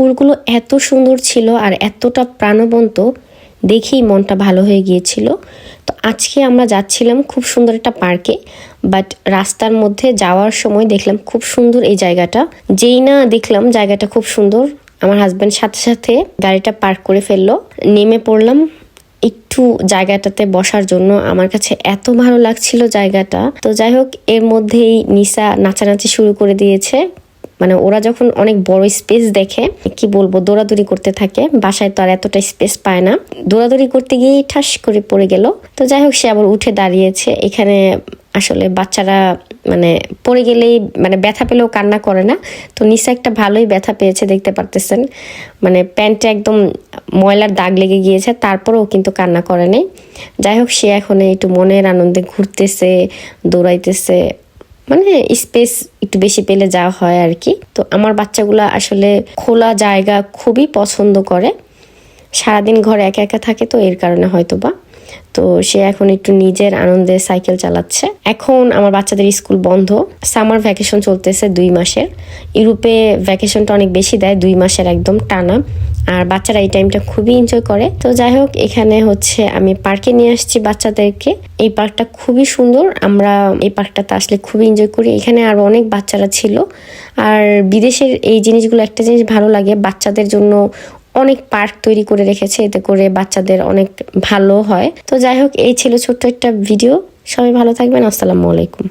ফুলগুলো এত সুন্দর ছিল আর এতটা প্রাণবন্ত, দেখেই মনটা ভালো হয়ে গিয়েছিল। তো আজকে আমরা যাচ্ছিলাম খুব সুন্দর একটা পার্কে বাট রাস্তার মধ্যে যাওয়ার সময় দেখলাম খুব সুন্দর এই জায়গাটা। যেই না দেখলাম জায়গাটা খুব সুন্দর, আমার হাজব্যান্ড সাথে সাথে গাড়িটা পার্ক করে ফেলল। নেমে পড়লাম একটু জায়গাটাতে বসার জন্য। আমার কাছে এত ভালো লাগছিল জায়গাটা। তো যাই হোক, এর মধ্যেই নিসা নাচানাচি শুরু করে দিয়েছে। মানে ওরা যখন অনেক বড় স্পেস দেখে, কি বলব, দৌড়াদৌড়ি করতে থাকে, বাসায় তো আর এতটা স্পেস পায় না। দৌড়াদৌড়ি করতে গিয়েই ঠাস করে পড়ে গেল। তো যাই হোক, সে আবার উঠে দাঁড়িয়েছে। এখানে আসলে বাচ্চারা মানে পড়ে গেলেই মানে ব্যথা পেলেও কান্না করে না। তো নিচে একটা ভালোই ব্যথা পেয়েছে, দেখতে পারতেছেন। মানে প্যান্টে একদম ময়লার দাগ লেগে গিয়েছে, তারপরেও কিন্তু কান্না করে নেই। যাই হোক, সে এখন একটু মনের আনন্দে ঘুরতেছে, দৌড়াইতেছে। মানে স্পেস একটু বেশি পেলে যাওয়া হয় আর কি তো আমার বাচ্চাগুলো আসলে খোলা জায়গা খুবই পছন্দ করে। সারাদিন ঘরে একা একা থাকে তো এর কারণে হয়তো বা তো সে এখন একটু নিজের আনন্দে সাইকেল চালাচ্ছে। এখন আমার বাচ্চাদের স্কুল বন্ধ। সামার ভ্যাকেশন চলতেছে দুই মাসের। ইউরোপে ভ্যাকেশনটা অনেক বেশি দেয়, দুই মাসের একদম টানা। আর বাচ্চারা এই টাইমটা খুবই এনজয় করে। তো যাই হোক, এখানে হচ্ছে আমি পার্কে নিয়ে আসছি বাচ্চাদেরকে। এই পার্কটা খুবই সুন্দর। আমরা এই পার্কটাতে আসলে খুবই এনজয় করি। এখানে আরও অনেক বাচ্চারা ছিল। আর বিদেশের এই জিনিসগুলো একটা জিনিস ভালো লাগে, বাচ্চাদের জন্য অনেক পার্ক তৈরি করে রেখেছে। এতে করে বাচ্চাদের অনেক ভালো হয়। তো যাই হোক, এই ছিল ছোট্ট একটা ভিডিও সবাই ভালো থাকবেন। আসসালামু আলাইকুম।